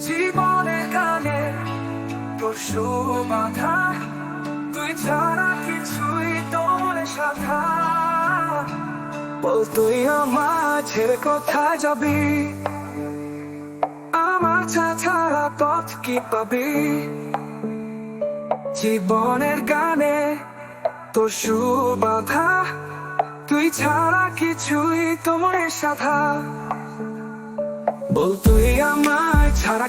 জীবনের গানে তুই বল তুই আমার ছেড়ে কোথায় যাবি? আমার ছাড়া পথ কি পাবি? জীবনের গানে তোর সুবাধা, তুই ছাড়া কিছুই তোমার বল তুই ছাড়া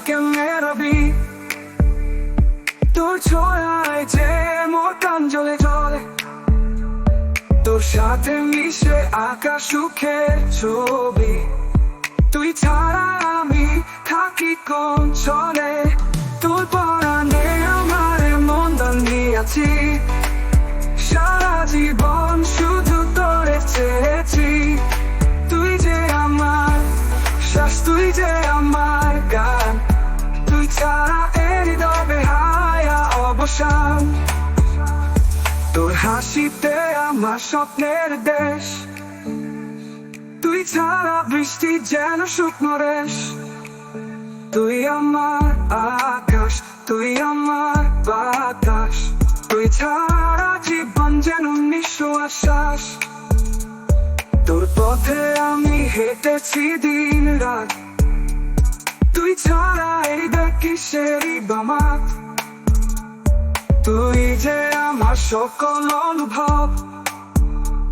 রবি তোর যে মোর কান জ্বলে জ্বলে তোর সাথে মিশে আকাশ সুখের ছবি। তুই ছাড়া আমি থাকি কোন চলে? এর দবে হায়া অবসান। তোর হাসিতে আমার স্বপ্নের দেশ। তুই ছাড়া বৃষ্টি যেন শুকনো রেশ। তুই আমার আকাশ, তুই আমার বাতাস। তুই ছাড়া জীবন যেন নিঃশ্বাস তোর পথে আমি হেঁটেছি দিন রাত কিসেরই গমাত তুই যে আমার সকল অনুভব,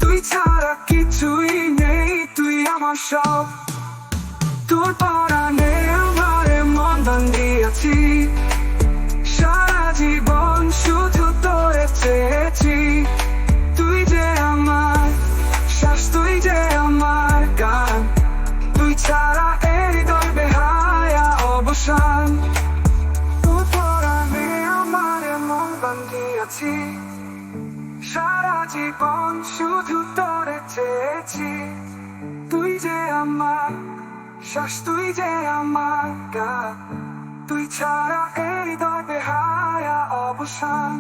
তুই ছাড়া কিছুই নেই, তুই আমার সব। তোর পরাণে দিয়েছি সারা জীবন শুধু তোরে চেয়েছি। তুই যে আমার শ্বাস, তুই যে আমার গা, তুই ছাড়া এই দরবে হায়া অবসান।